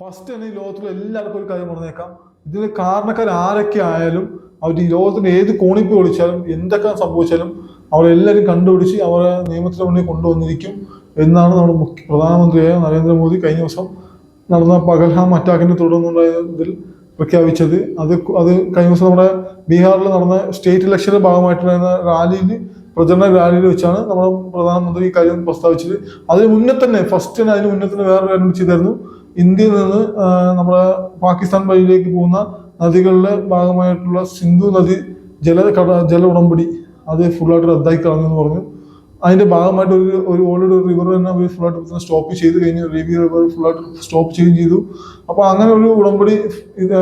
First തന്നെ ഈ ലോകത്തിലെ എല്ലാവർക്കും ഒരു കാര്യം പറഞ്ഞേക്കാം. ഇതിന് കാരണക്കാർ ആരൊക്കെ ആയാലും അവർ ഈ ലോകത്തിന്റെ ഏത് കോണിപ്പ് വിളിച്ചാലും എന്തൊക്കെ സംഭവിച്ചാലും അവരെല്ലാവരും കണ്ടുപിടിച്ച് അവരെ നിയമത്തിന് മുന്നിൽ കൊണ്ടുവന്നിരിക്കും എന്നാണ് നമ്മുടെ മുഖ്യ പ്രധാനമന്ത്രിയായ നരേന്ദ്രമോദി കഴിഞ്ഞ ദിവസം നടന്ന പകൽഹാം അറ്റാക്കിനെ തുടർന്നുണ്ടായ ഇതിൽ പ്രഖ്യാപിച്ചത്. അത് അത് കഴിഞ്ഞ ദിവസം നമ്മുടെ ബീഹാറിൽ നടന്ന സ്റ്റേറ്റ് ഇലക്ഷന്റെ ഭാഗമായിട്ടുണ്ടായിരുന്ന റാലിയിൽ പ്രചരണ റാലിയിൽ വെച്ചാണ് നമ്മുടെ പ്രധാനമന്ത്രി ഈ കാര്യം പ്രസ്താവിച്ചത്. അതിന് മുന്നേ തന്നെ ഫസ്റ്റ് തന്നെ അതിന് മുന്നേ തന്നെ വേറെ കാര്യം ചെയ്തായിരുന്നു. ഇന്ത്യയിൽ നിന്ന് നമ്മുടെ പാകിസ്ഥാൻ വഴിയിലേക്ക് പോകുന്ന നദികളുടെ ഭാഗമായിട്ടുള്ള സിന്ധു നദി ജല കട ജല ഉടമ്പടി അത് ഫുള്ളായിട്ട് റദ്ദാക്കി കളഞ്ഞു എന്ന് പറഞ്ഞു. അതിന്റെ ഭാഗമായിട്ട് ഒരു ഒരു ഓൾറെഡി ഒരു റിവർ തന്നെ അവർ ഫുള്ളായിട്ട് സ്റ്റോപ്പ് ചെയ്ത് കഴിഞ്ഞു റിവി റിവർ ഫുള്ളായിട്ട് സ്റ്റോപ്പ് ചെയ്യുകയും ചെയ്തു. അപ്പോൾ അങ്ങനെ ഒരു ഉടമ്പടി ഇത്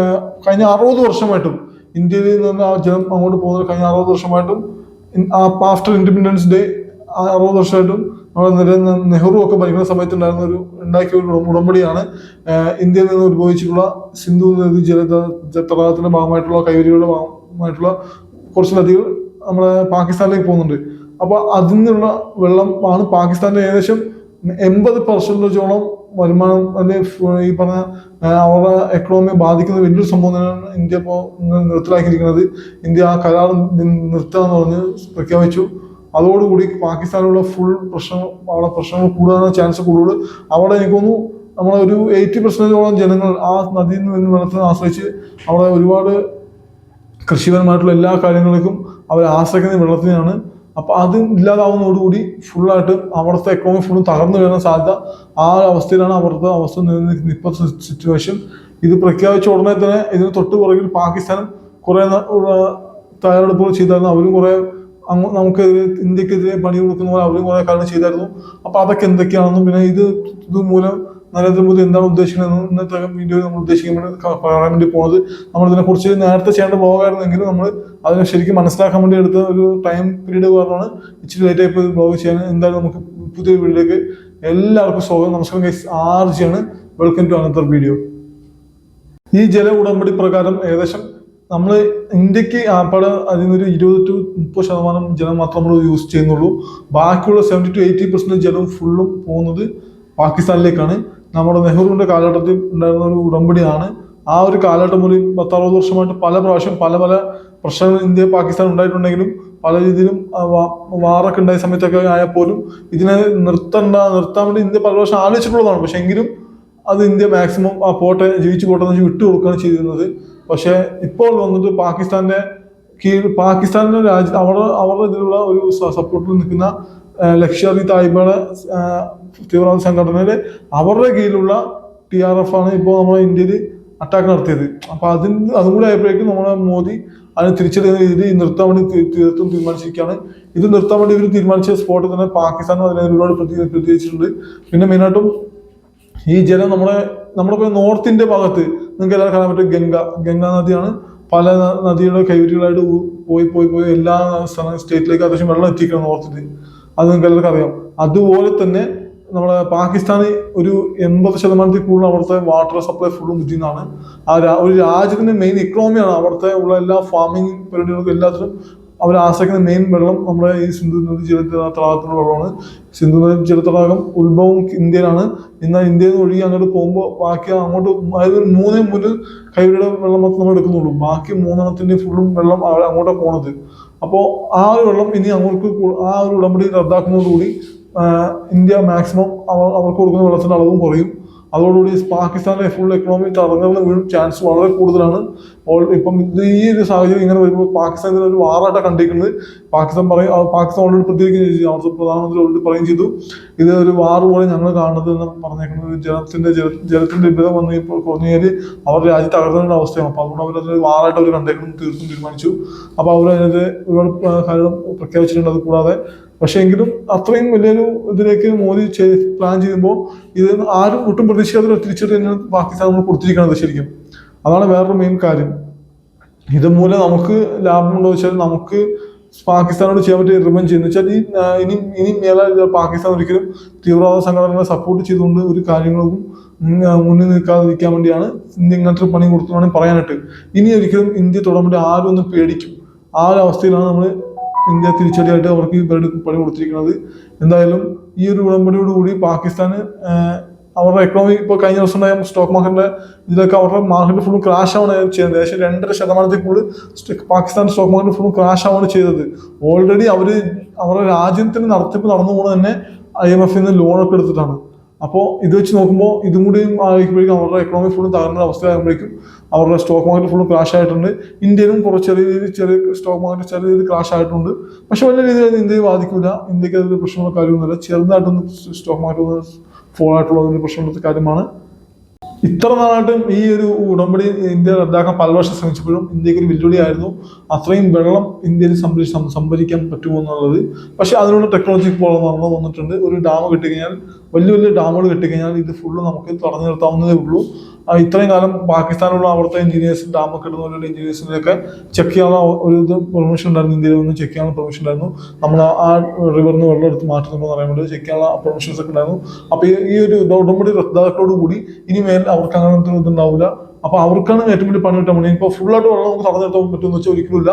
കഴിഞ്ഞ അറുപത് വർഷമായിട്ടും ഇന്ത്യയിൽ നിന്ന് ആ ജലം അങ്ങോട്ട് പോകുന്നത് കഴിഞ്ഞ അറുപത് വർഷമായിട്ടും ആഫ്റ്റർ ഇൻഡിപെൻഡൻസ് ഡേ അറുപത് വർഷമായിട്ടും നെഹ്റു ഒക്കെ ഭരിക്കുന്ന സമയത്ത് ഉണ്ടായിരുന്ന ഒരു ഉണ്ടാക്കിയ ഒരു ഉടമ്പടിയാണ് ഇന്ത്യയിൽ നിന്ന് ഉത്ഭവിച്ചിട്ടുള്ള സിന്ധു നദി ജല തടാകത്തിന്റെ ഭാഗമായിട്ടുള്ള കൈവരികളുടെ ഭാഗമായിട്ടുള്ള കുറച്ച് നദികൾ നമ്മുടെ പാകിസ്ഥാനിലേക്ക് പോകുന്നുണ്ട്. അപ്പോൾ അതിൽ നിന്നുള്ള വെള്ളം ആണ് പാകിസ്ഥാന്റെ ഏകദേശം എൺപത് പെർസെന്റേജോളം വരുമാനം അതിന്റെ ഈ പറഞ്ഞ അവരുടെ എക്കണോമിയെ ബാധിക്കുന്ന വലിയൊരു സംഭവം തന്നെയാണ് ഇന്ത്യ ഇപ്പോൾ നിർത്തലാക്കിയിരിക്കുന്നത്. ഇന്ത്യ ആ കരാർ നിർത്തുക നിർത്താന്ന് പറഞ്ഞ് പ്രഖ്യാപിച്ചു. അതോടുകൂടി പാകിസ്ഥാനുള്ള ഫുൾ പ്രശ്നം അവിടെ പ്രശ്നങ്ങൾ കൂടാനുള്ള ചാൻസ് കൂടുതൽ. അവിടെ എനിക്ക് തോന്നുന്നു നമ്മളെ ഒരു എയ്റ്റി പെർസെന്റോളം ജനങ്ങൾ ആ നദിയിൽ നിന്ന് വെള്ളത്തിനെ ആശ്രയിച്ച് അവിടെ ഒരുപാട് കൃഷിപരമായിട്ടുള്ള എല്ലാ കാര്യങ്ങൾക്കും അവർ ആശ്രയിക്കുന്ന വെള്ളത്തിനാണ് അപ്പോൾ അത് ഇല്ലാതാവുന്നതോടുകൂടി ഫുള്ളായിട്ട് അവിടുത്തെ എക്കോമി ഫുൾ തകർന്നു വീഴാൻ സാധ്യത ആ അവസ്ഥയിലാണ് അവിടുത്തെ അവസ്ഥ നിലനിൽക്കുന്ന ഇപ്പോഴത്തെ സിറ്റുവേഷൻ ഇത് പ്രഖ്യാപിച്ച ഉടനെ തന്നെ ഇതിന് തൊട്ട് പുറകിൽ പാകിസ്ഥാൻ കുറേ തയ്യാറെടുപ്പുകൾ ചെയ്തായിരുന്നു. അവരും കുറെ അങ്ങ് നമുക്കെതിരെ ഇന്ത്യക്കെതിരെ പണി കൊടുക്കുന്ന പോലെ അവരും കുറെ കാര്യങ്ങൾ ചെയ്തായിരുന്നു. അപ്പൊ അതൊക്കെ എന്തൊക്കെയാണെന്നും പിന്നെ ഇത് ഇത് മൂലം നരേന്ദ്രമോദി എന്താണ് ഉദ്ദേശിക്കുന്നത് ഇന്നത്തെ വീഡിയോ നമ്മൾ ക- പറയാൻ വേണ്ടി പോകുന്നത് നമ്മൾ ഇതിനെക്കുറിച്ച് നേരത്തെ ചെയ്യേണ്ട ബ്ലോഗായിരുന്നെങ്കിലും നമ്മൾ അതിനെ ശരിക്കും മനസ്സിലാക്കാൻ വേണ്ടി എടുത്ത ഒരു ടൈം പീരീഡ് കാരണമാണ് ഇച്ചിരി ലേറ്റ് ആയി ബ്ലോഗ് ചെയ്യാൻ എന്തായാലും നമുക്ക് പുതിയ വീഡിയോക്ക് എല്ലാവർക്കും സ്വാഗതം. നമസ്കാരം ഗൈസ് ആർജിയാണ് വെൽക്കം ടു അനന്തർ വീഡിയോ ഈ ജല ഉടമ്പടി പ്രകാരം ഏകദേശം നമ്മൾ ഇന്ത്യയ്ക്ക് ആപ്പാട് അതിനൊരു ഇരുപത് ടു മുപ്പത് ശതമാനം ജലം മാത്രം നമ്മൾ യൂസ് ചെയ്യുന്നുള്ളൂ. ബാക്കിയുള്ള സെവന്റി ടു എയ്റ്റി പെർസെന്റ് ജലം ഫുള്ളും പോകുന്നത് പാകിസ്ഥാനിലേക്കാണ്. നമ്മുടെ നെഹ്റുവിന്റെ കാലഘട്ടത്തിൽ ഉണ്ടായിരുന്ന ഒരു ഉടമ്പടിയാണ്. ആ ഒരു കാലഘട്ടം മുതൽ പത്താറുപത് വർഷമായിട്ട് പല പ്രാവശ്യം പല പല പ്രശ്നങ്ങൾ ഇന്ത്യ പാകിസ്ഥാൻ ഉണ്ടായിട്ടുണ്ടെങ്കിലും പല രീതിയിലും വാറൊക്കെ ഉണ്ടായ സമയത്തൊക്കെ ആയപ്പോലും ഇതിനെ നിർത്തണ്ട നിർത്താൻ വേണ്ടി ഇന്ത്യ പല പ്രാവശ്യം ആലോചിച്ചിട്ടുള്ളതാണ്. പക്ഷേ എങ്കിലും അത് ഇന്ത്യ മാക്സിമം ആ പോട്ടെ ജീവിച്ചു പോട്ടെ എന്ന് വെച്ച് വിട്ടു കൊടുക്കുകയാണ് ചെയ്തിരുന്നത്. പക്ഷേ ഇപ്പോൾ വന്നിട്ട് പാകിസ്ഥാന്റെ കീഴിൽ പാകിസ്ഥാനിലെ രാജ്യ അവരുടെ അവരുടെ ഇതിലുള്ള ഒരു സപ്പോർട്ടിൽ നിൽക്കുന്ന ലക്ഷറി തായ്ബയുടെ തീവ്രവാദ സംഘടനയിലെ അവരുടെ കീഴിലുള്ള ടി ആർ എഫ് ആണ് ഇപ്പോൾ നമ്മുടെ ഇന്ത്യയിൽ അറ്റാക്ക് നടത്തിയത്. അപ്പോൾ അതിന് അതും കൂടി ആയപ്പോഴേക്കും നമ്മുടെ മോദി അതിന് തിരിച്ചറിയുന്ന രീതിയിൽ നിർത്താൻ വേണ്ടി തീർത്തും തീരുമാനിച്ചിരിക്കുകയാണ്. ഇത് നിർത്താൻ വേണ്ടി ഇവർ തീരുമാനിച്ച സ്പോട്ടിൽ തന്നെ പാകിസ്ഥാനും അതിനെ ഒരുപാട് പ്രതി പ്രതികരിച്ചിട്ടുണ്ട്. പിന്നെ മെയിനായിട്ടും ഈ ജനം നമ്മുടെ നമ്മുടെ നോർത്ത് ഇന്ത്യ ഭാഗത്ത് നിങ്ങൾക്ക് എല്ലാവരും കാണാൻ പറ്റും ഗംഗ. ഗംഗാ നദിയാണ് പല നദിയുടെ കൈവരികളായിട്ട് പോയി പോയി പോയി എല്ലാ സ്ഥലം സ്റ്റേറ്റിലേക്ക് അത്യാവശ്യം വെള്ളം എത്തിക്കണം നോർത്തിൽ അത് നിങ്ങൾക്ക് എല്ലാവർക്കും അറിയാം. അതുപോലെ തന്നെ നമ്മുടെ പാകിസ്ഥാന് ഒരു എൺപത് ശതമാനത്തിൽ കൂടുതൽ അവിടുത്തെ വാട്ടർ സപ്ലൈ ഫുള്ളും നിന്നാണ്. ആ ഒരു രാജ്യത്തിന്റെ മെയിൻ ഇക്കണോമിയാണ് അവിടുത്തെ ഉള്ള എല്ലാ ഫാമിംഗ് പരിപാടികൾക്കും എല്ലാത്തിനും അവർ ആശ്രയിക്കുന്ന മെയിൻ വെള്ളം നമ്മുടെ ഈ സിന്ധു നദി ജലത്തടാകത്തിലുള്ള വെള്ളമാണ്. സിന്ധു നദി ജലത്തടാകം ഉത്ഭവം ഇന്ത്യയിലാണ്. എന്നാൽ ഇന്ത്യയിൽ നിന്ന് ഒഴുകി അങ്ങോട്ട് പോകുമ്പോൾ ബാക്കി അങ്ങോട്ട് അതായത് മൂന്നേ മൂന്ന് കൈവരുടെ വെള്ളം മാത്രം നമ്മൾ എടുക്കുന്നുള്ളൂ. ബാക്കി മൂന്നെണ്ണത്തിന്റെ ഫുള്ളും വെള്ളം അങ്ങോട്ടാണ് പോണത്. അപ്പോൾ ആ ഒരു വെള്ളം ഇനി അങ്ങോട്ട് ആ ഒരു ഉടമ്പടി റദ്ദാക്കുന്നതോടുകൂടി ഇന്ത്യ മാക്സിമം അവർ അവർക്ക് കൊടുക്കുന്ന വെള്ളത്തിന്റെ അളവും കുറയും. അതോടുകൂടി പാകിസ്ഥാനിലെ ഫുൾ എക്കണോമി തടങ്ങുന്ന വീഴും ചാൻസ് വളരെ കൂടുതലാണ്. ഇപ്പം ഈ ഒരു സാഹചര്യം ഇങ്ങനെ വരുമ്പോൾ പാകിസ്ഥാൻ ഇതിനെ ഒരു വാറായിട്ടാണ് കണ്ടിരിക്കുന്നത്. പാകിസ്ഥാൻ പറയും പാകിസ്ഥാൻ ഓൾറെഡി പ്രതികരിക്കുകയും ചെയ്തു. അവിടുത്തെ പ്രധാനമന്ത്രി ഓൾറെഡി പറയുകയും ചെയ്തു. ഇത് ഒരു വാറ് പോലെ ഞങ്ങൾ കാണുന്നത് എന്ന് പറഞ്ഞേക്കുന്നത് ജലത്തിന്റെ ജല ജലത്തിന്റെ ലഭ്യത വന്ന് ഇപ്പോൾ കുറഞ്ഞേര് അവരുടെ രാജ്യം തകർന്നതിന്റെ അവസ്ഥയാണ്. അപ്പോൾ അതുകൊണ്ട് അവർ അതിന് വാറായിട്ട് അവർ കണ്ടേക്കണം തീർത്തും തീരുമാനിച്ചു. അപ്പോൾ അവർ അതിനകത്ത് ഒരുപാട് കാര്യം പ്രഖ്യാപിച്ചിട്ടുണ്ട്. അത് കൂടാതെ പക്ഷെ എങ്കിലും അത്രയും വലിയൊരു ഇതിലേക്ക് മോദി പ്ലാൻ ചെയ്യുമ്പോൾ ഇത് ആരും ഒട്ടും പ്രതീക്ഷിക്കാത്ത തിരിച്ചടി തന്നെയാണ് പാകിസ്ഥാൻ നമ്മൾ കൊടുത്തിരിക്കുന്നത് ശരിക്കും. അതാണ് വേറൊരു മെയിൻ കാര്യം. ഇതുമൂലം നമുക്ക് ലാഭമുണ്ടോ വെച്ചാൽ നമുക്ക് പാകിസ്ഥാനോട് ചെയ്യാൻ പറ്റിയ റിവഞ്ച് എന്ന് വെച്ചാൽ ഈ ഇനി ഇനി മേലെ പാകിസ്ഥാൻ ഒരിക്കലും തീവ്രവാദ സംഘടനകളെ സപ്പോർട്ട് ചെയ്തുകൊണ്ട് ഒരു കാര്യങ്ങളും മുന്നിൽ നിൽക്കാതിരിക്കാൻ വേണ്ടിയാണ് ഇന്ത്യ ഇങ്ങനത്തെ പണി കൊടുത്തു വേണമെങ്കിൽ പറയാനായിട്ട്. ഇനി ഒരിക്കലും ഇന്ത്യ തുടരാൻ ആരും ഒന്ന് പേടിക്കും. ആ ഒരു അവസ്ഥയിലാണ് നമ്മൾ ഇന്ത്യ തിരിച്ചടിയായിട്ട് അവർക്ക് ഈ പണി കൊടുത്തിരിക്കുന്നത്. എന്തായാലും ഈ ഒരു ഉടമ്പടിയോടുകൂടി പാകിസ്ഥാന് അവരുടെ എക്കണോമി ഇപ്പോൾ കഴിഞ്ഞ ദിവസം ഉണ്ടായ സ്റ്റോക്ക് മാർക്കറ്റിന്റെ ഇതിലൊക്കെ അവരുടെ മാർക്കറ്റ് ഫുള്ളും ക്രാഷ് ആവാണ് ചെയ്യുന്നത് ഏകദേശം രണ്ടര ശതമാനത്തിൽ കൂടുതൽ പാകിസ്ഥാൻ സ്റ്റോക്ക് മാർക്കറ്റ് ഫുള്ളും ക്രാഷ് ആവാണ് ചെയ്തത്. ഓൾറെഡി അവർ അവരുടെ രാജ്യത്തിന് നടത്തിപ്പ് നടന്നു പോകുന്നത് തന്നെ ഐ എം എഫിൽ നിന്ന് ലോണൊക്കെ എടുത്തിട്ടാണ്. അപ്പോൾ ഇത് വെച്ച് നോക്കുമ്പോൾ ഇതും കൂടി ആയിരിക്കുമ്പോഴേക്കും അവരുടെ എക്കണോമി ഫുള്ളും തകർന്ന അവസ്ഥയാകുമ്പോഴേക്കും അവരുടെ സ്റ്റോക്ക് മാർക്കറ്റ് ഫുള്ളും ക്രാഷ് ആയിട്ടുണ്ട്. ഇന്ത്യയിലും കുറച്ച് ചെറിയ രീതിയിൽ ചെറിയ സ്റ്റോക്ക് മാർക്കറ്റ് ചെറിയ രീതിയിൽ ക്രാഷ് ആയിട്ടുണ്ട്. പക്ഷെ വലിയ രീതിയിൽ അത് ഇന്ത്യയെ ബാധിക്കില്ല ഇന്ത്യയ്ക്ക് അതൊരു പ്രശ്നമുള്ള കാര്യമൊന്നുമില്ല ചെറുതായിട്ടൊന്ന് സ്റ്റോക്ക് മാർക്കറ്റ് ഫോൾ ആയിട്ടുള്ള പ്രശ്നമുള്ള കാര്യമാണ്. ഇത്ര നാളായിട്ടും ഈ ഒരു ഉടമ്പടി ഇന്ത്യ റദ്ദാക്കാൻ പല വർഷം ശ്രമിച്ചപ്പോഴും ഇന്ത്യയ്ക്ക് ഒരു വെല്ലുവിളിയായിരുന്നു. അത്രയും വെള്ളം ഇന്ത്യയിൽ സംഭരിച്ച് സംഭരിക്കാൻ പറ്റുമോ എന്നുള്ളത്. പക്ഷേ അതിനുള്ള ടെക്നോളജി ഇപ്പോൾ നടന്നു വന്നിട്ടുണ്ട്. ഒരു ഡാം കെട്ടിക്കഴിഞ്ഞാൽ വലിയ വലിയ ഡാമുകൾ കെട്ടിക്കഴിഞ്ഞാൽ ഇത് ഫുള്ള് നമുക്ക് തുറന്നു നിർത്താവുന്നതേ ഉള്ളൂ. ഇത്രയും കാലം പാകിസ്ഥാനിലുള്ള അവിടുത്തെ എഞ്ചിനീയേഴ്സും ഡാമൊക്കെ ഇടുന്ന പോലുള്ള എഞ്ചിനീയേഴ്സിനൊക്കെ ചെക്ക് ചെയ്യാനുള്ള ഒരു ഇത് പെർമിഷൻ ഉണ്ടായിരുന്നു. ഇന്ത്യയിൽ നിന്ന് ചെക്ക് ചെയ്യാനുള്ള പെർമിഷൻ ഉണ്ടായിരുന്നു. നമ്മൾ ആ റിവറിന് വെള്ളം എടുത്ത് മാറ്റുന്നുണ്ടോ എന്ന് വേണ്ടി ചെക്ക് ചെയ്യാനുള്ള പെർമിഷൻസ് ഒക്കെ ഉണ്ടായിരുന്നു. അപ്പോൾ ഈ- ഒരു ഉടമ്പടി റദ്ദാക്കലോട് കൂടി ഇനി മേൽ അവർക്ക് അങ്ങനത്തെ ഇതുണ്ടാവില്ല അപ്പോൾ അവർക്കാണ് ഏറ്റവും വലിയ പണി കിട്ടാൻ ഫുൾ ആയിട്ട് വെള്ളം നമുക്ക് തടഞ്ഞു നിർത്താൻ പറ്റുമെന്ന് വെച്ചാൽ ഒരിക്കലും ഇല്ല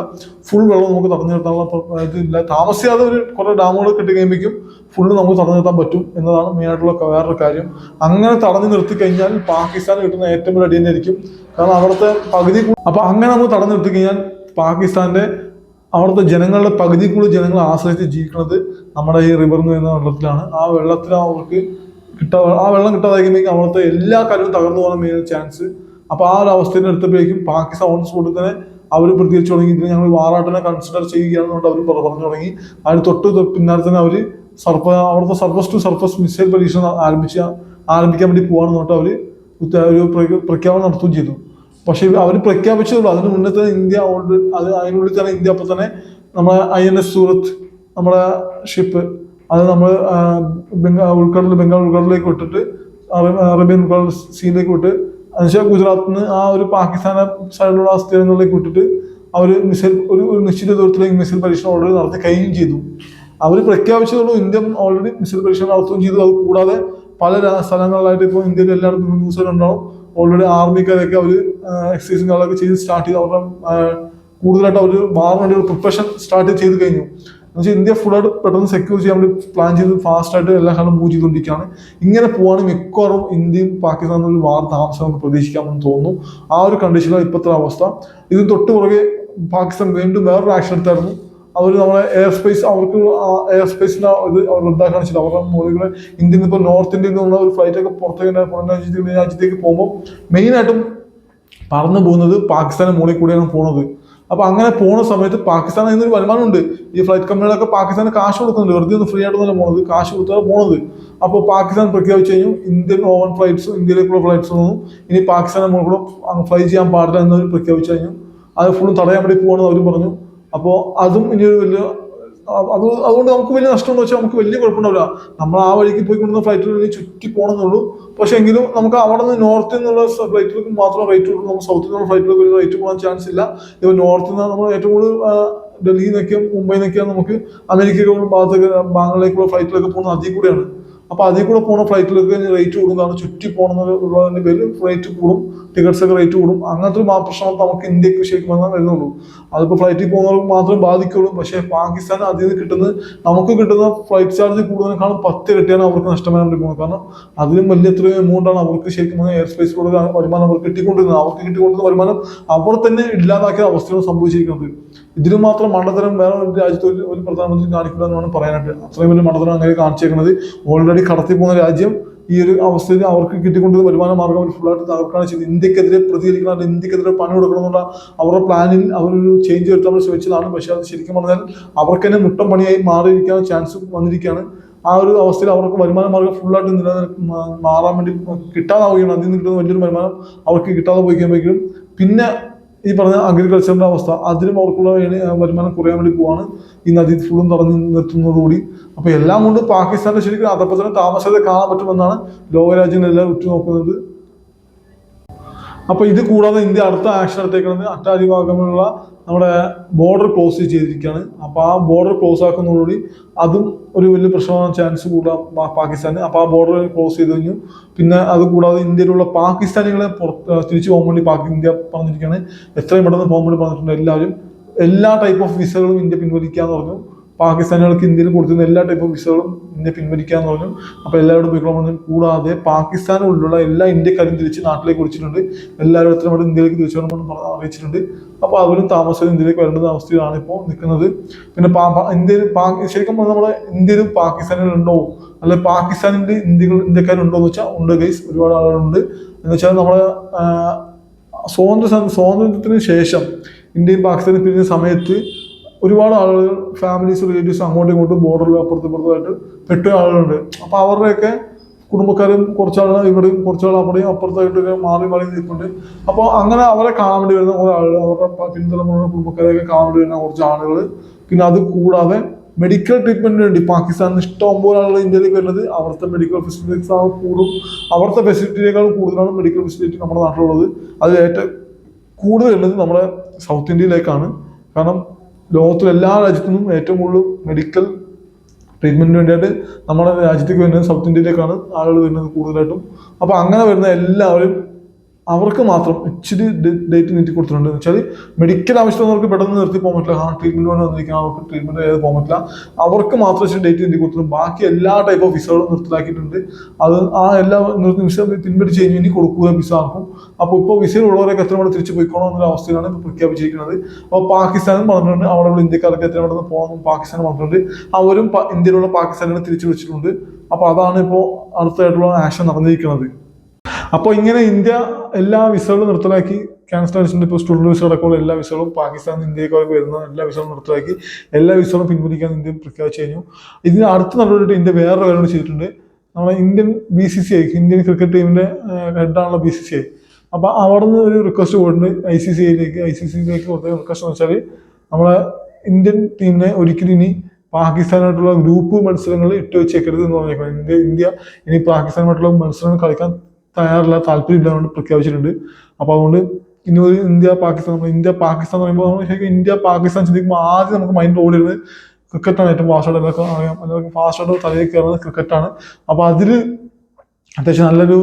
ഫുൾ വെള്ളം നമുക്ക് തടഞ്ഞു നിർത്താനുള്ള ഇതില്ല താമസിയാതെ ഒരു കുറേ ഡാമുകൾ കെട്ടി കഴിയുമ്പോഴേക്കും ഫുള്ള് നമുക്ക് തടഞ്ഞു നിർത്താൻ പറ്റും എന്നതാണ് മെയിനായിട്ടുള്ള വേറൊരു കാര്യം. അങ്ങനെ തടഞ്ഞു നിർത്തി കഴിഞ്ഞാൽ പാകിസ്ഥാൻ കിട്ടുന്ന ഏറ്റവും വലിയ അടി തന്നെയായിരിക്കും. കാരണം അവിടുത്തെ പകുതി അപ്പൊ അപ്പോൾ അങ്ങനെ നമുക്ക് തടഞ്ഞു നിർത്തി കഴിഞ്ഞാൽ പാകിസ്ഥാന്റെ അവിടുത്തെ ജനങ്ങളുടെ പകുതി കൂടുതൽ ജനങ്ങളെ ആശ്രയിച്ച് ജീവിക്കുന്നത് നമ്മുടെ ഈ റിവർ എന്ന് വെള്ളത്തിലാണ്. ആ വെള്ളത്തിൽ അവർക്ക് കിട്ടാ ആ വെള്ളം കിട്ടാതായിരിക്കുമ്പോഴേക്കും അവിടുത്തെ എല്ലാ കാര്യവും തകർന്നു പോകാൻ മെയിൻ ചാൻസ് അപ്പോൾ ആ ഒരു അവസ്ഥയിൽ എടുത്തപ്പോഴേക്കും പാകിസ്ഥാൻ ഓൺ സ്പോട്ടിൽ തന്നെ അവർ പ്രതികരിച്ചു തുടങ്ങി. ഇതിന് ഞങ്ങൾ വാറാട്ടിനെ കൺസിഡർ ചെയ്യുകയാണെന്നുകൊണ്ട് അവർ പറഞ്ഞു തുടങ്ങി. അതിന് തൊട്ട് പിന്നാലെ തന്നെ അവർ സർഫ അവിടുത്തെ സർഫസ് ടു സർഫസ് മിസൈൽ പരീക്ഷണം ആരംഭിച്ച ആരംഭിക്കാൻ വേണ്ടി പോവാണെന്ന് പറഞ്ഞിട്ട് അവർ ഒരു പ്ര- പ്രഖ്യാപനം നടത്തുകയും ചെയ്തു. പക്ഷേ അവർ പ്രഖ്യാപിച്ചതുള്ളൂ അതിന് മുന്നേ തന്നെ ഇന്ത്യ ഓൾഡ് അത് അതിനുള്ളിൽ തന്നെ ഇന്ത്യ അപ്പോൾ തന്നെ നമ്മുടെ ഐ എൻ എസ് സൂറത്ത് നമ്മുടെ ഷിപ്പ് അത് നമ്മൾ ബംഗാൾ ഉൾക്കടലിൽ ബംഗാൾ ഉൾക്കടലിലേക്ക് വിട്ടിട്ട് അറേ- അറേബ്യൻ ഉൾക്കടൽ സീനിലേക്ക് വിട്ട് എന്നുവെച്ചാൽ ഗുജറാത്തിൽ നിന്ന് ആ ഒരു പാകിസ്ഥാനെ സൈഡിലുള്ള ആ സ്ഥലങ്ങളിലേക്ക് വിട്ടിട്ട് അവർ മിസൈൽ ഒരു ഒരു നിശ്ചിത ദൂരത്തിലേക്ക് മിസൈൽ പരീക്ഷണം ഓൾറെഡി നടത്തി കഴിയുകയും ചെയ്തു. അവർ പ്രഖ്യാപിച്ചതുള്ളൂ ഇന്ത്യ ഓൾറെഡി മിസൈൽ പരീക്ഷണം നടത്തുകയും ചെയ്തു. അത് കൂടാതെ പല സ്ഥലങ്ങളിലായിട്ട് ഇപ്പോൾ ഇന്ത്യയിൽ എല്ലായിടത്തും ന്യൂസ് ഉണ്ടാവും ഓൾറെഡി ആർമിക്കാരൊക്കെ അവർ എക്സസൈസും കാര്യങ്ങളൊക്കെ ചെയ്ത് സ്റ്റാർട്ട് ചെയ്ത് അവരുടെ കൂടുതലായിട്ട് അവർ വാറിനുവേണ്ടി പ്രിപ്പറേഷൻ സ്റ്റാർട്ട് ചെയ്ത് കഴിഞ്ഞു. എന്നുവെച്ചാൽ ഇന്ത്യ ഫുള്ളായിട്ട് പെട്ടെന്ന് സെക്യൂർ ചെയ്യാൻ വേണ്ടി പ്ലാൻ ചെയ്ത് ഫാസ്റ്റ് ആയിട്ട് എല്ലാ കാലം മൂവ് ചെയ്തുകൊണ്ടിരിക്കുകയാണ്. ഇങ്ങനെ പോവാണ് മിക്കവാറും ഇന്ത്യയും പാകിസ്ഥാനും ഒരു വാർ താമസം നമുക്ക് പ്രതീക്ഷിക്കാമെന്ന് തോന്നുന്നു. ആ ഒരു കണ്ടീഷനിലാണ് ഇപ്പോഴത്തെ അവസ്ഥ. ഇതിന് തൊട്ട് പുറകെ പാകിസ്ഥാൻ വീണ്ടും വേറൊരു ആക്ഷൻ എടുത്തായിരുന്നു. അവർ നമ്മളെ എയർ സ്പേസ് അവർക്ക് എയർ സ്പേസിന് ഇത് അവർ റദ്ദാക്കാൻ വെച്ചിട്ട് അവരുടെ മുകളിൽ ഇന്ത്യയിൽ ഇപ്പോൾ നോർത്ത് ഇന്ത്യയിൽ നിന്നുള്ള ഒരു ഫ്ലൈറ്റ് ഒക്കെ പുറത്തേക്ക് പുറം രാജ്യത്തേക്ക് രാജ്യത്തേക്ക് പോകുമ്പോൾ മെയിനായിട്ടും പറന്നു പോകുന്നത് പാകിസ്ഥാൻ മുകളിൽ കൂടെയാണ് പോകുന്നത് അപ്പൊ അങ്ങനെ പോണ സമയത്ത് പാകിസ്ഥാൻ അതിനൊരു വരുമാനമുണ്ട്. ഈ ഫ്ലൈറ്റ് കമ്പനികളൊക്കെ പാകിസ്ഥാന് കാശ് കൊടുക്കുന്നുണ്ട്. വെറുതെ ഒന്ന് ഫ്രീ ആയിട്ടൊന്നല്ല പോണത്. കാശ് കൊടുത്താണ് പോണത്. അപ്പോൾ പാകിസ്ഥാൻ പ്രഖ്യാപിച്ചു കഴിഞ്ഞു. ഇന്ത്യൻ ഓവൻ ഫ്ലൈറ്റ്സും ഇന്ത്യയിലേക്കുള്ള ഫ്ലൈറ്റ്സ് ഒന്നും ഇനി പാകിസ്ഥാനെ നമ്മൾ കൂടെ ഫ്ലൈ ചെയ്യാൻ പാടില്ല എന്നൊരു പ്രഖ്യാപിച്ചു കഴിഞ്ഞു. അത് ഫുള്ളും തടയാൻ വേണ്ടി പോകണമെന്ന് അവർ പറഞ്ഞു. അപ്പോൾ അതും ഇനി ഒരു വലിയ അത് അതുകൊണ്ട് നമുക്ക് വലിയ നഷ്ടമുണ്ടോ വെച്ചാൽ നമുക്ക് വലിയ കുഴപ്പമുണ്ടാവില്ല. നമ്മൾ ആ വഴിക്ക് പോയി കൊണ്ടുവന്ന ഫ്ലൈറ്റിൽ ചുറ്റി പോകണമെന്നുള്ളൂ. പക്ഷെ എങ്കിലും നമുക്ക് അവിടെ നിന്ന് നോർത്തിൽ നിന്നുള്ള ഫ്ലൈറ്റുകൾക്ക് മാത്രം റേറ്റ് കൊടുക്കും നമ്മൾ സൗത്തിൽ നിന്നുള്ള ഫ്ലൈറ്റുകൾക്ക് ഒരു റേറ്റ് പോകാൻ ചാൻസ് ഇല്ല. ഇപ്പോൾ നോർത്തിൽ നിന്ന് നമ്മൾ ഏറ്റവും കൂടുതൽ ഡൽഹിയിൽ നിന്നൊക്കെയും മുംബൈയിൽ നിന്നൊക്കെയാണ് നമുക്ക് അമേരിക്കയിലുള്ള ഭാഗത്തേക്ക് ഭാഗങ്ങളിലേക്കുള്ള ഫ്ലൈറ്റിലൊക്കെ പോകുന്നത് അതിൽ കൂടെയാണ്. അപ്പോൾ അതിൽ കൂടെ പോകുന്ന ഫ്ലൈറ്റിലൊക്കെ റേറ്റ് കൂടും കാരണം ചുറ്റി പോകുന്നത് ഉള്ളതിന്റെ പേരിൽ റേറ്റ് കൂടും. ടിക്കറ്റ്സ് ഒക്കെ റേറ്റ് കൂടും. അങ്ങനത്തെ ഒരു പ്രശ്നം നമുക്ക് ഇന്ത്യയ്ക്ക് ശരിക്കും വന്നാൽ വരുന്നുള്ളൂ. അതിപ്പോൾ ഫ്ലൈറ്റിൽ പോകുന്നവർക്ക് മാത്രം ബാധിക്കുള്ളൂ. പക്ഷേ പാകിസ്ഥാൻ അതിൽ നിന്ന് കിട്ടുന്നത് നമുക്ക് കിട്ടുന്ന ഫ്ലൈറ്റ് ചാർജ് കൂടുന്നതിനേക്കാളും പത്ത് ഇരട്ടിയാണ് അവർക്ക് നഷ്ടമായി പോകുന്നത് കാരണം അതിലും വലിയ എത്രയോ എമൗണ്ടാണ് അവർക്ക് ശരിക്കും എയർ സ്പേസിലൂടെ വരുമാനം അവർക്ക് കിട്ടിക്കൊണ്ടിരുന്നത്. അവർക്ക് കിട്ടിക്കൊണ്ടിരുന്ന വരുമാനം അവർ തന്നെ ഇല്ലാതാക്കിയ അവസ്ഥയാണ് സംഭവിച്ചിരിക്കുന്നത്. ഇതിന് മാത്രം മണ്ഡലം വേറെ ഒരു രാജ്യത്ത് ഒരു പ്രധാനമന്ത്രി കാണിക്കില്ല എന്നാണ് പറയാനായിട്ട് അത്രയും വലിയ മണ്ഡലം അങ്ങനെ കാണിച്ചേക്കുന്നത്. ഓൾറെഡി കടത്തി പോകുന്ന രാജ്യം ഈ ഒരു അവസ്ഥയിൽ അവർക്ക് കിട്ടിക്കൊണ്ടിരുന്ന വരുമാന മാർഗം അവർ ഫുള്ളായിട്ട് തകർക്കാണ് ചെയ്തത്. ഇന്ത്യക്കെതിരെ പ്രതികരിക്കണം അല്ലെങ്കിൽ ഇന്ത്യക്കെതിരെ പണി കൊടുക്കണം എന്നുള്ള അവരുടെ പ്ലാനിൽ അവരൊരു ചേഞ്ച് വരുത്താൻ അവർ ശ്രമിച്ചതാണ്. പക്ഷേ അത് ശരിക്കും പറഞ്ഞാൽ അവർക്ക് തന്നെ മുട്ടം പണിയായി മാറിയിരിക്കാൻ ചാൻസ് വന്നിരിക്കുകയാണ്. ആ ഒരു അവസ്ഥയിൽ അവർക്ക് വരുമാന മാർഗം ഫുള്ളായിട്ട് നിലനിൽക്കും മാറാൻ വേണ്ടി കിട്ടാതാവുകയാണ്. അതിൽ നിന്ന് കിട്ടുന്ന വലിയൊരു വരുമാനം അവർക്ക് കിട്ടാതെ പോയി കഴിയുമ്പോഴേക്കും പിന്നെ ഈ പറഞ്ഞ അഗ്രികൾച്ചറിന്റെ അവസ്ഥ അതിലും അവർക്കുള്ള വരുമാനം കുറയാൻ വേണ്ടി പോവാണ്. ഈ നദി ഫുള്ളും തടഞ്ഞു നിർത്തുന്നതോടുകൂടി. അപ്പൊ എല്ലാം കൊണ്ട് പാകിസ്ഥാന്റെ ശരിക്കും അതപ്പത്തിന് താമസത്തെ കാണാൻ പറ്റുമെന്നാണ് ലോകരാജ്യങ്ങളെല്ലാം ഉറ്റുനോക്കുന്നത്. അപ്പൊ ഇത് കൂടാതെ ഇന്ത്യ അടുത്ത ആക്ഷൻ എടുത്തേക്കുന്നത് ഭാഗമുള്ള നമ്മുടെ ബോർഡർ ക്ലോസ് ചെയ്തിരിക്കുകയാണ്. അപ്പോൾ ആ ബോർഡർ ക്ലോസ് ആക്കുന്നതോടുകൂടി അതും ഒരു വലിയ പ്രശ്നമാകാൻ ചാൻസ് കൂടാം പാകിസ്ഥാന്. അപ്പൊ ആ ബോർഡർ ക്ലോസ് ചെയ്ത് കഴിഞ്ഞു. പിന്നെ അത് കൂടാതെ ഇന്ത്യയിലുള്ള പാകിസ്ഥാനികളെ പുറത്ത് തിരിച്ചു പോകാൻ വേണ്ടി പാകി ഇന്ത്യ പറഞ്ഞിരിക്കുകയാണ്. എത്രയും പെട്ടെന്ന് പോകാൻ വേണ്ടി പറഞ്ഞിട്ടുണ്ട് എല്ലാവരും. എല്ലാ ടൈപ്പ് ഓഫ് വിസകളും ഇന്ത്യ പിൻവലിക്കാന്ന് പറഞ്ഞു. പാകിസ്ഥാനികൾക്ക് ഇന്ത്യയിൽ കൊടുത്തിരുന്ന എല്ലാ ടൈപ്പ് ഓഫ് വിസകളും ഇന്ത്യ പിൻവലിക്കാന്ന് പറഞ്ഞു. അപ്പോൾ എല്ലാവരോടും പോയിക്കോളാൻ പറഞ്ഞു. കൂടാതെ പാകിസ്ഥാനിലുള്ള എല്ലാ ഇന്ത്യക്കാരും തിരിച്ച് നാട്ടിലേക്ക് വിളിച്ചിട്ടുണ്ട്. എല്ലാവരും എത്ര ഇവിടെ ഇന്ത്യയിലേക്ക് തിരിച്ചു വരണമെന്ന് അറിയിച്ചിട്ടുണ്ട്. അപ്പോൾ അവരും താമസം ഇന്ത്യയിലേക്ക് വരേണ്ട അവസ്ഥയിലാണ് ഇപ്പോൾ നിൽക്കുന്നത്. പിന്നെ ഇന്ത്യയിൽ ശരിക്കും പറഞ്ഞാൽ നമ്മുടെ ഇന്ത്യയിലും പാകിസ്ഥാനിലുണ്ടോ? അല്ലെ പാകിസ്ഥാനിൽ ഇന്ത്യകൾ ഇന്ത്യക്കാരുണ്ടോ എന്ന് വെച്ചാൽ ഉണ്ട് ഗൈസ് ഒരുപാട് ആളുകളുണ്ട്. എന്ന് വെച്ചാൽ നമ്മളെ സ്വാതന്ത്ര്യ സ്വാതന്ത്ര്യത്തിന് ശേഷം ഇന്ത്യയും പാകിസ്ഥാനും പിരിഞ്ഞ സമയത്ത് ഒരുപാട് ആളുകൾ ഫാമിലീസ് റിലേറ്റീവ്സ് അങ്ങോട്ടും ഇങ്ങോട്ടും ബോർഡറിൽ അപ്പുറത്തും ഇപ്പുറത്തുമായിട്ട് പെട്ട ആളുകളുണ്ട്. അപ്പോൾ അവരുടെയൊക്കെ കുടുംബക്കാരും കുറച്ചാൾ ഇവിടെയും കുറച്ചാൾ അവിടെയും അപ്പുറത്തായിട്ടൊക്കെ മാറി മാറി നിൽക്കുന്നുണ്ട് അപ്പോൾ അങ്ങനെ അവരെ കാണാൻ വേണ്ടി വരുന്ന കുറേ ആളുകൾ അവരുടെ പിന്തുണമുള്ള കുടുംബക്കാരെയൊക്കെ കാണാൻ വേണ്ടി വരുന്ന കുറച്ച് ആളുകൾ. പിന്നെ അത് കൂടാതെ മെഡിക്കൽ ട്രീറ്റ്മെന്റിന് വേണ്ടി പാകിസ്ഥാനിൽ ഇഷ്ടം പോലെ ആളുകൾ ഇന്ത്യയിലേക്ക് വരുന്നത് അവിടുത്തെ മെഡിക്കൽ ഫെസിലിറ്റീസ് ആണ് കൂടും. അവിടുത്തെ ഫെസിലിറ്റിയേക്കാളും കൂടുതലാണ് മെഡിക്കൽ ഫെസിലിറ്റി നമ്മുടെ നാട്ടിലുള്ളത്. അതിൽ ഏറ്റവും കൂടുതൽ ഉള്ളത് നമ്മുടെ സൗത്ത് ഇന്ത്യയിലേക്കാണ് കാരണം ലോകത്തിലെ എല്ലാ രാജ്യത്തുനിന്നും ഏറ്റവും കൂടുതൽ മെഡിക്കൽ ട്രീറ്റ്മെന്റിന് വേണ്ടിയിട്ട് നമ്മുടെ രാജ്യത്തേക്ക് വരുന്നത് സൗത്ത് ഇന്ത്യയിലേക്കാണ് ആളുകൾ വരുന്നത് കൂടുതലായിട്ടും. അപ്പോൾ അങ്ങനെ വരുന്ന എല്ലാവരും അവർക്ക് മാത്രം ഇച്ചിരി ഡേറ്റ് നീട്ടി കൊടുത്തിട്ടുണ്ട്. എന്ന് വെച്ചാൽ മെഡിക്കൽ ആവശ്യമുള്ളവർക്ക് പെട്ടെന്ന് നിർത്തി പോകാൻ പറ്റില്ല. കാരണം ട്രീറ്റ്മെന്റ് വേണ്ടി വന്നിരിക്കണം അവർക്ക് ട്രീറ്റ്മെന്റ് ചെയ്ത് പോകാൻ പറ്റില്ല. അവർക്ക് മാത്രം ഇച്ചിരി ഡേറ്റ് നീട്ടി കൊടുത്തിട്ടുണ്ട്. ബാക്കി എല്ലാ ടൈപ്പ് ഓഫ് വിസകളും നിർത്തലാക്കിയിട്ടുണ്ട്. അത് ആ എല്ലാ വിസ പിൻപറ്റി കഴിഞ്ഞ് ഇനി കൊടുക്കുക വിസ ആർക്കും. അപ്പോൾ ഇപ്പോൾ വിസയിലുള്ളവരൊക്കെ എത്ര കൂടെ തിരിച്ചു പോയിക്കോണം എന്നുള്ള അവസ്ഥയിലാണ് ഇപ്പോൾ പ്രഖ്യാപിച്ചിരിക്കുന്നത്. അപ്പോൾ പാകിസ്ഥാനും പറഞ്ഞിട്ടുണ്ട്. അവിടെയുള്ള ഇന്ത്യക്കാർക്ക് എത്ര പെട്ടെന്ന് പോകണം പാകിസ്ഥാൻ പറഞ്ഞിട്ടുണ്ട്. അവരും ഇന്ത്യയിലുള്ള പാകിസ്ഥാനിനെ തിരിച്ചു വിളിച്ചിട്ടുണ്ട്. അപ്പോൾ അതാണ് ഇപ്പോൾ അടുത്തായിട്ടുള്ള ആക്ഷൻ നടന്നിരിക്കുന്നത്. അപ്പോൾ ഇങ്ങനെ ഇന്ത്യ എല്ലാ വിസകളും നിർത്തലാക്കി. ക്യാൻസൽ അടിച്ചിട്ടുണ്ട് ഇപ്പോൾ സ്റ്റുഡന്റ് വിസ അടക്കമുള്ള എല്ലാ വിസകളും. പാകിസ്ഥാൻ ഇന്ത്യക്കാർക്ക് വരുന്ന എല്ലാ വിസകളും നിർത്തലാക്കി. എല്ലാ വിസകളും പിൻവലിക്കാൻ ഇന്ത്യ പ്രഖ്യാപിച്ചു കഴിഞ്ഞു. ഇതിന് അടുത്ത നടപടിയായിട്ട് ഇന്ത്യ വേറൊരു കാര്യം ചെയ്തിട്ടുണ്ട്. നമ്മുടെ Indian B C C I Indian cricket ടീമിന്റെ ഹെഡാണുള്ള ബി സി സി ഐ അപ്പോൾ അവിടെ നിന്ന് ഒരു റിക്വസ്റ്റ് പോയിട്ടുണ്ട് ഐ സി സി ഐയിലേക്ക് ഐ സി സിയിലേക്ക് കൊടുത്ത റിക്വസ്റ്റ് എന്ന് വെച്ചാൽ നമ്മളെ ഇന്ത്യൻ ടീമിനെ ഒരിക്കലും ഇനി പാകിസ്ഥാനായിട്ടുള്ള ഗ്രൂപ്പ് മത്സരങ്ങൾ ഇട്ട് വെച്ചേക്കരുത് എന്ന് പറഞ്ഞേക്കണം. ഇന്ത്യ ഇന്ത്യ ഇനി പാകിസ്ഥാനുമായിട്ടുള്ള മത്സരങ്ങൾ കളിക്കാൻ തയ്യാറില്ല താല്പര്യമില്ലാതുകൊണ്ട് പ്രഖ്യാപിച്ചിട്ടുണ്ട്. അപ്പോൾ അതുകൊണ്ട് ഇനി ഒരു ഇന്ത്യ പാകിസ്ഥാൻ ഇന്ത്യ പാകിസ്ഥാൻ പറയുമ്പോൾ നമ്മൾ ശരിക്കും ഇന്ത്യ പാകിസ്ഥാൻ ചിന്തിക്കുമ്പോൾ ആദ്യം നമുക്ക് മൈൻഡ് ഓടിയിരുന്നത് ക്രിക്കറ്റാണ് ഏറ്റവും ഫാസ്റ്റ് എല്ലാവർക്കും അറിയാം. എല്ലാവർക്കും ഫാസ്റ്റ് ആയിട്ട് തലയിൽ കയറുന്നത് ക്രിക്കറ്റാണ് അപ്പോൾ അതിൽ അത്യാവശ്യം നല്ലൊരു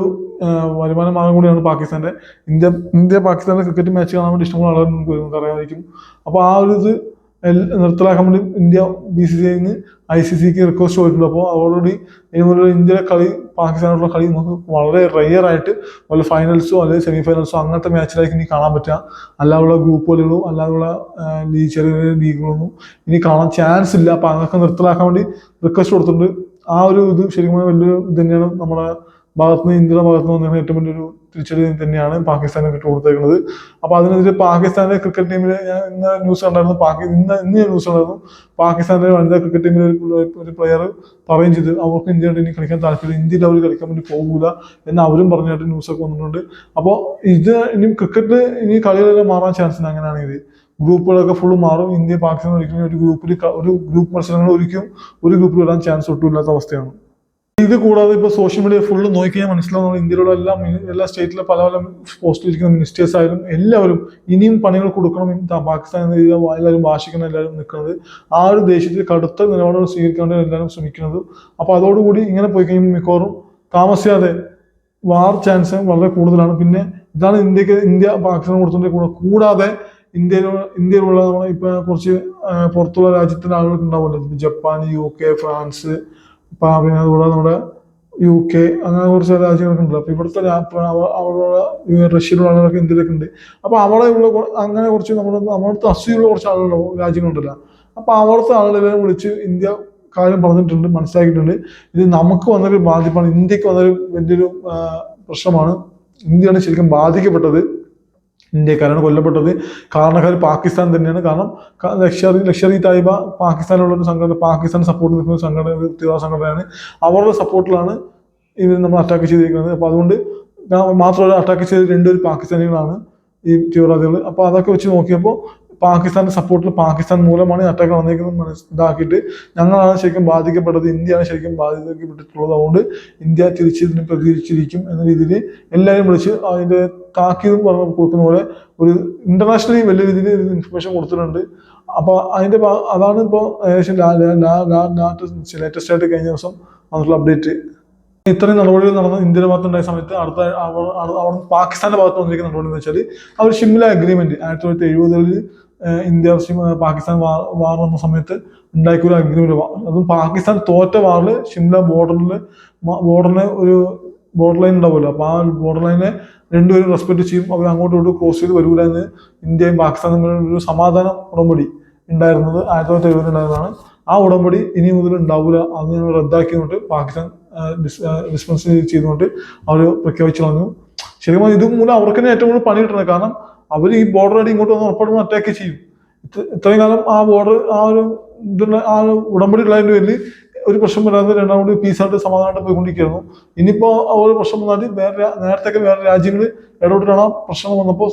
വരുമാന മാർഗം കൂടിയാണ് പാകിസ്ഥാന്റെ. ഇന്ത്യ ഇന്ത്യ പാകിസ്ഥാന്റെ ക്രിക്കറ്റ് മാച്ച് കാണാൻ വേണ്ടി ഇഷ്ടമുള്ള ആളുകൾ നമുക്ക് വരും നമുക്ക് അറിയാമായിരിക്കും അപ്പോൾ ആ ഒരു ഇത് നിർത്തലാക്കാൻ വേണ്ടി ഇന്ത്യ ബി സി സി ഐന്ന് ഐ സി സിക്ക് റിക്വസ്റ്റ് പോയിട്ടുണ്ട് അപ്പോൾ അതോടുകൂടി ഇനിമുള്ള ഇന്ത്യയിലെ കളി പാകിസ്ഥാനോടുള്ള കളി നമുക്ക് വളരെ റെയർ ആയിട്ട് വല്ല ഫൈനൽസോ അല്ലെങ്കിൽ സെമി ഫൈനൽസോ അങ്ങനത്തെ മാച്ചിലായിരിക്കും ഇനി കാണാൻ പറ്റുക. അല്ലാതുള്ള കളികളും അല്ലാതുള്ള ലീഗ് ചെറിയ ചെറിയ ലീഗുകളൊന്നും ഇനി കാണാൻ ചാൻസ് ഇല്ല. അപ്പോൾ അതൊക്കെ നിർത്തലാക്കാൻ വേണ്ടി റിക്വസ്റ്റ് കൊടുത്തിട്ടുണ്ട്. ആ ഒരു ഇത് ശരിക്കും വലിയൊരു ഇത് തന്നെയാണ് നമ്മുടെ ഭാഗത്ത് നിന്ന് ഇന്ത്യയുടെ ഭാഗത്ത് നിന്ന് വന്നിരുന്ന ഏറ്റവും വലിയൊരു തിരിച്ചടി തന്നെയാണ് പാകിസ്ഥാനെ ഇട്ട് കൊടുത്തേക്കുന്നത്. അപ്പോൾ അതിനെതിരെ പാകിസ്ഥാനിലെ ക്രിക്കറ്റ് ടീമിൽ ഞാൻ ഇന്ന് ന്യൂസ് കണ്ടായിരുന്നു. പാകി ഇന്ന് ഇന്ന് ന്യൂസ് കണ്ടായിരുന്നു. പാകിസ്ഥാനിലെ വനിതാ ക്രിക്കറ്റ് ടീമിലെ ഒരു പ്ലെയർ പറയുകയും ചെയ്തു. അവർക്ക് ഇന്ത്യ ഇനി കളിക്കാൻ താല്പര്യം ഇന്ത്യയിൽ അവർ കളിക്കാൻ വേണ്ടി പോകൂല എന്ന് അവരും പറഞ്ഞായിട്ട് ന്യൂസൊക്കെ വന്നിട്ടുണ്ട്. അപ്പോൾ ഇത് ഇനി ക്രിക്കറ്റ് ഇനി കളികളെല്ലാം മാറാൻ ചാൻസ് ഉണ്ട് അങ്ങനെയാണെങ്കിൽ ഗ്രൂപ്പുകളൊക്കെ ഫുള്ള് മാറും. ഇന്ത്യ പാകിസ്ഥാൻ ഒരിക്കലും ഒരു ഗ്രൂപ്പിൽ ഒരു ഗ്രൂപ്പ് മത്സരങ്ങൾ ഒരിക്കലും ഒരു ഗ്രൂപ്പിൽ വരാൻ ചാൻസ് ഒട്ടുമില്ലാത്ത അവസ്ഥയാണ്. ഇത് കൂടാതെ ഇപ്പോൾ സോഷ്യൽ മീഡിയ ഫുള്ള് നോക്കിക്കഴിഞ്ഞാൽ മനസ്സിലാവുന്ന ഇന്ത്യയിലുള്ള എല്ലാ എല്ലാ സ്റ്റേറ്റിലെ പല പല പോസ്റ്റിലിരിക്കുന്ന മിനിസ്റ്റേഴ്സ് ആയാലും എല്ലാവരും ഇനിയും പണികൾ കൊടുക്കണം പാകിസ്ഥാൻ എന്ന രീതിയിൽ എല്ലാവരും ഭാഷിക്കുന്ന എല്ലാവരും നിൽക്കുന്നത് ആ ഒരു ദേശത്തിൽ കടുത്ത നിലപാടുകൾ സ്വീകരിക്കാൻ എല്ലാവരും ശ്രമിക്കുന്നത്. അപ്പോൾ അതോടുകൂടി ഇങ്ങനെ പോയി കഴിയുമ്പോൾ മിക്കവാറും താമസിയാതെ വാർ ചാൻസ് വളരെ കൂടുതലാണ്. പിന്നെ ഇതാണ് ഇന്ത്യയ്ക്ക് ഇന്ത്യ പാകിസ്ഥാൻ കൊടുത്തതിന്റെ കൂടെ കൂടാതെ ഇന്ത്യയിലുള്ള ഇന്ത്യയിലുള്ള നമ്മളെ ഇപ്പൊ കുറച്ച് പുറത്തുള്ള രാജ്യത്തിന്റെ ആളുകൾ ഉണ്ടാവുമല്ലോ. ജപ്പാൻ യു കെ ഫ്രാൻസ് ഇപ്പൊ പിന്നെ അതുകൂടാതെ നമ്മുടെ യു കെ അങ്ങനെ കുറച്ച് രാജ്യങ്ങളൊക്കെ ഉണ്ട് അപ്പൊ ഇവിടുത്തെ രാ- ഇപ്പൊ അവ- അവിടെയുള്ള റഷ്യയിലുള്ള ആളുകളൊക്കെ ഇന്ത്യയിലൊക്കെ ഉണ്ട്. അപ്പൊ അവിടെ ഉള്ള അങ്ങനെ കുറച്ച് നമ്മുടെ നമ്മുടെ അസൂയുള്ള കുറച്ച് ആളുകളോ രാജ്യങ്ങളുണ്ടല്ലോ. അപ്പൊ അവിടുത്തെ ആളുകളെ വിളിച്ച് ഇന്ത്യ കാര്യം പറഞ്ഞിട്ടുണ്ട് മനസ്സിലാക്കിയിട്ടുണ്ട്. ഇത് നമുക്ക് വന്നൊരു ബാധിപ്പാണ് ഇന്ത്യയ്ക്ക് വന്നൊരു വലിയൊരു പ്രശ്നമാണ്. ഇന്ത്യയാണ് ശരിക്കും ബാധിക്കപ്പെട്ടത്. ഇന്ത്യക്കാരാണ് കൊല്ലപ്പെട്ടത്. കാരണക്കാർ പാകിസ്ഥാൻ തന്നെയാണ്. കാരണം ലക്ഷറി ലക്ഷറി തായ്ബ പാകിസ്ഥാനിലുള്ള ഒരു സംഘടന പാകിസ്ഥാൻ സപ്പോർട്ട് നിൽക്കുന്ന സംഘടന ഒരു തീവ്ര സംഘടനയാണ്. അവരുടെ സപ്പോർട്ടിലാണ് ഇവർ നമ്മൾ അറ്റാക്ക് ചെയ്തിരിക്കുന്നത്. അപ്പോൾ അതുകൊണ്ട് മാത്രമല്ല അറ്റാക്ക് ചെയ്ത രണ്ടുപേർ പാകിസ്ഥാനികളാണ് ഈ തീവ്രവാദികൾ അപ്പോൾ അതൊക്കെ വെച്ച് നോക്കിയപ്പോൾ പാകിസ്ഥാന്റെ സപ്പോർട്ടിൽ പാകിസ്ഥാൻ മൂലമാണ് ഈ അറ്റാക്ക് നടന്നിരിക്കുന്നത് മനസ്സിലാക്കിയിട്ട് ഞങ്ങളാണ് ശരിക്കും ബാധിക്കപ്പെട്ടത്. ഇന്ത്യയാണ് ശരിക്കും ബാധിക്കപ്പെട്ടിട്ടുള്ളത്. അതുകൊണ്ട് ഇന്ത്യ തിരിച്ച് ഇതിന് പ്രതികരിച്ചിരിക്കും എന്ന രീതിയിൽ എല്ലാവരും വിളിച്ച് അതിന്റെ താക്കീതും പറഞ്ഞ് കൊടുക്കുന്ന പോലെ ഒരു ഇന്റർനാഷണലി വലിയ രീതിയിൽ ഒരു ഇൻഫർമേഷൻ കൊടുത്തിട്ടുണ്ട്. അപ്പൊ അതിന്റെ അതാണ് ഇപ്പോൾ ഏകദേശം ലേറ്റസ്റ്റ് ആയിട്ട് കഴിഞ്ഞ ദിവസം വന്നിട്ടുള്ള അപ്ഡേറ്റ് ഇത്രയും നടപടികൾ നടന്ന ഇന്ത്യയുടെ ഭാഗത്തുണ്ടായ സമയത്ത് അടുത്ത അവിടെ പാകിസ്ഥാന്റെ ഭാഗത്ത് വന്നിരിക്കുന്ന നടപടി എന്ന് വെച്ചാൽ അവർ ഷിംല അഗ്രിമെന്റ് ആയിരത്തി തൊള്ളായിരത്തി എഴുപതുകളിൽ ഇന്ത്യ പാകിസ്ഥാൻ വാർ വന്ന സമയത്ത് ഉണ്ടാക്കിയ ഒരു അഗ്രിമെന്റ് അതും പാകിസ്ഥാൻ തോറ്റ വാറിൽ ഷിംല ബോർഡറിൽ ബോർഡറിന് ഒരു ബോർഡർ ലൈൻ ഉണ്ടാവുമല്ലോ. അപ്പൊ ആ ബോർഡർ ലൈനെ രണ്ടുപേരും റെസ്പെക്ട് ചെയ്യും. അവർ അങ്ങോട്ടും ഇങ്ങോട്ടും ക്രോസ് ചെയ്ത് വരൂല എന്ന് ഇന്ത്യയും പാകിസ്ഥാനും തമ്മിലുള്ള ഒരു സമാധാന ഉടമ്പടി ഉണ്ടായിരുന്നത് ആയിരത്തി തൊള്ളായിരത്തി എഴുപതിൽ ഉണ്ടായതാണ് ആ ഉടമ്പടി ഇനി മുതൽ ഉണ്ടാവില്ല അത് ഞങ്ങൾ റദ്ദാക്കിയതുകൊണ്ട് പാകിസ്ഥാൻ ഡിസ്പെൻസ് ചെയ്തുകൊണ്ട് അവർ പ്രഖ്യാപിച്ചു കളഞ്ഞു. ശരിക്കും പറഞ്ഞാൽ ഇത് മൂലം അവർക്ക് തന്നെ ഏറ്റവും കൂടുതൽ പണി കിട്ടുന്നത്. കാരണം അവർ ഈ ബോർഡർ അടി ഇങ്ങോട്ട് വന്ന് ഉറപ്പായിട്ടും അറ്റാക്ക് ചെയ്യും. ഇത്ര- ഇത്രയും കാലം ആ ബോർഡർ ആ ഒരു ഇതുള്ള ആ ഉടമ്പടി ഉള്ളതിന്റെ പേരിൽ ഒരു പ്രശ്നം വരാതെ രണ്ടാമത് പീസായിട്ട് സമാധാനമായിട്ട് പോയിക്കൊണ്ടിരിക്കുകയായിരുന്നു. ഇനിയിപ്പോ ആ ഒരു പ്രശ്നം വന്നാൽ വേറെ നേരത്തെ വേറെ രാജ്യങ്ങൾ ഇടപെട്ടിട്ടാണ് ആ പ്രശ്നം വന്നപ്പോൾ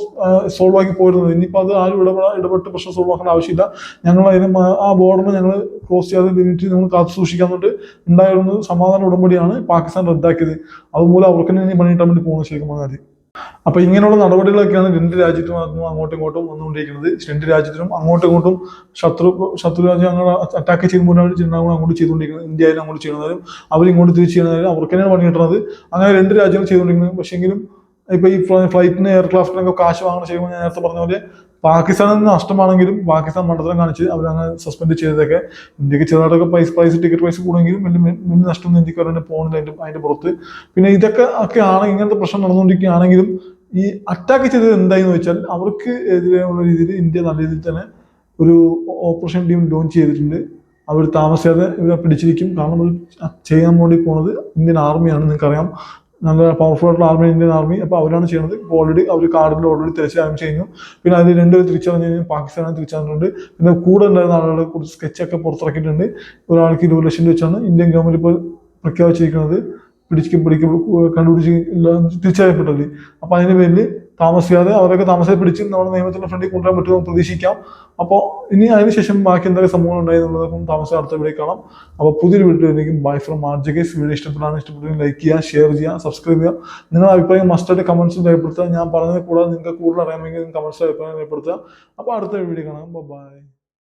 സോൾവ് ആക്കി പോയിരുന്നത്. ഇനിയിപ്പോൾ അത് ആരും ഇടപെടാ ഇടപെട്ട് പ്രശ്നം സോൾവ് ആക്കേണ്ട ആവശ്യമില്ല. ഞങ്ങൾ അതിന് ആ ബോർഡറിനെ ഞങ്ങൾ ക്രോസ് ചെയ്യാതെ ലിമിറ്റ് നമ്മൾ കാത്തു സൂക്ഷിക്കാൻ തൊട്ട് ഉണ്ടായിരുന്നത് സമാധാന ഉടമ്പടിയാണ് പാകിസ്ഥാൻ റദ്ദാക്കിയത്. അതുമൂലം അവർക്ക് തന്നെ ഇനി പണി കിട്ടാൻ വേണ്ടി പോകുന്നത് ശരിക്കും പറഞ്ഞാൽ അപ്പൊ ഇങ്ങനെയുള്ള നടപടികളൊക്കെയാണ് രണ്ട് രാജ്യത്തും അങ്ങോട്ടും ഇങ്ങോട്ടും വന്നുകൊണ്ടിരിക്കുന്നത്. രണ്ട് രാജ്യത്തിനും അങ്ങോട്ടും ഇങ്ങോട്ടും ശത്രു ശത്രു രാജ്യങ്ങൾ അറ്റാക്ക് ചെയ്യുമ്പോൾ അവർ ചിന്താകും അങ്ങോട്ട് ചെയ്തുകൊണ്ടിരിക്കുന്നത് ഇന്ത്യയിലും അങ്ങോട്ട് ചെയ്യുന്നതും അവരിങ്ങോട്ട് തിരിച്ചു ചെയ്യുന്നതും അവർക്ക് തന്നെയാണ് പണി കിട്ടുന്നത് അങ്ങനെ രണ്ട് രാജ്യങ്ങൾ ചെയ്തുകൊണ്ടിരിക്കുന്നത് പക്ഷേങ്കിലും ഇപ്പൊ ഈ ഫ്ലൈറ്റിന് എയർക്രാഫ്റ്റിനൊക്കെ കാശ് വാങ്ങണം ചെയ്യുമ്പോൾ ഞാൻ നേരത്തെ പറഞ്ഞ പോലെ പാകിസ്ഥാനിൽ നിന്ന് നഷ്ടമാണെങ്കിലും പാകിസ്ഥാൻ മണ്ഡലം കാണിച്ച് അവരങ്ങനെ സസ്പെൻഡ് ചെയ്തതൊക്കെ ഇന്ത്യയ്ക്ക് ചെറുതായിട്ടൊക്കെ പൈസ പ്രൈസ് ടിക്കറ്റ് പ്രൈസ് കൂടുമെങ്കിലും വലിയ വലിയ നഷ്ടമൊന്നും ഇന്ത്യയ്ക്ക് അവരുടെ പോകുന്നില്ല അതിന്റെ അതിന്റെ പുറത്ത്. പിന്നെ ഇതൊക്കെ ഒക്കെ ആണ് ഇങ്ങനത്തെ പ്രശ്നം നടന്നുകൊണ്ടിരിക്കുകയാണെങ്കിലും ഈ അറ്റാക്ക് ചെയ്തത് എന്തായെന്ന് വെച്ചാൽ അവർക്ക് എതിരെയുള്ള രീതിയിൽ ഇന്ത്യ നല്ല രീതിയിൽ തന്നെ ഒരു ഓപ്പറേഷൻ ടീം ലോഞ്ച് ചെയ്തിട്ടുണ്ട്. അവർ താമസിയാതെ ഇവരെ പിടിച്ചിരിക്കും. കാരണം ചെയ്യാൻ വേണ്ടി പോണത് ഇന്ത്യൻ ആർമിയാണ് നിങ്ങൾക്കറിയാം. നല്ല പവർഫുൾ ആയിട്ടുള്ള ആർമി ഇന്ത്യൻ ആർമി അപ്പോൾ അവരാണ് ചെയ്യുന്നത്. ഇപ്പോൾ ഓൾറെഡി അവർ കാർഡിൽ ഓൾറെഡി ആരംഭിച്ചു കഴിഞ്ഞു പിന്നെ അതിൽ രണ്ടുപേരും തിരിച്ചറിഞ്ഞു കഴിഞ്ഞാൽ പാകിസ്ഥാനെ തിരിച്ചറിഞ്ഞിട്ടുണ്ട് പിന്നെ കൂടെ ഉണ്ടായിരുന്ന ആളുകളെ സ്കെച്ച് സ്കെച്ചൊക്കെ പുറത്തിറക്കിയിട്ടുണ്ട്. ഒരാൾക്ക് ഇരുപത് ലക്ഷം രൂപ വെച്ചാണ് ഇന്ത്യൻ ഗവൺമെന്റ് ഇപ്പോൾ പ്രഖ്യാപിച്ചിരിക്കുന്നത്. പിടിച്ച് പിടിക്കും കണ്ടുപിടിച്ച് തിരിച്ചറിയപ്പെട്ടത് അപ്പൊ അതിന് പേരിൽ താമസിക്കാതെ അവരൊക്കെ താമസിച്ച് പിടിച്ച് നമ്മുടെ നിയമത്തിന്റെ ഫ്രണ്ടിൽ കൊണ്ടുവരാൻ പറ്റുമെന്ന് പ്രതീക്ഷിക്കാം. അപ്പോൾ ഇനി അതിനുശേഷം ബാക്കി എന്തൊക്കെ സംഭവം ഉണ്ടായി എന്നുള്ളതൊക്കെ താമസം അടുത്ത വീഡിയോ കാണാം. അപ്പോൾ പുതിയൊരു വീഡിയോ വീഡിയോയിലേക്ക് ബൈ ഫ്രം മാർജകേസ് വീഡിയോ ഇഷ്ടപ്പെടാൻ ഇഷ്ടപ്പെട്ടെങ്കിൽ ലൈക്ക് ചെയ്യുക ഷെയർ ചെയ്യുക സബ്സ്ക്രൈബ് ചെയ്യുക. നിങ്ങളുടെ അഭിപ്രായം മസ്റ്റായിട്ട് കമന്റ്സിൽ രേഖപ്പെടുത്തുക. ഞാൻ പറഞ്ഞത് കൂടാതെ നിങ്ങൾക്ക് കൂടുതൽ അറിയാമെങ്കിൽ കമന്റ്സിൽ അഭിപ്രായം രേഖപ്പെടുത്തുക. അപ്പോൾ അടുത്ത വീഡിയോ കാണാം. ബൈ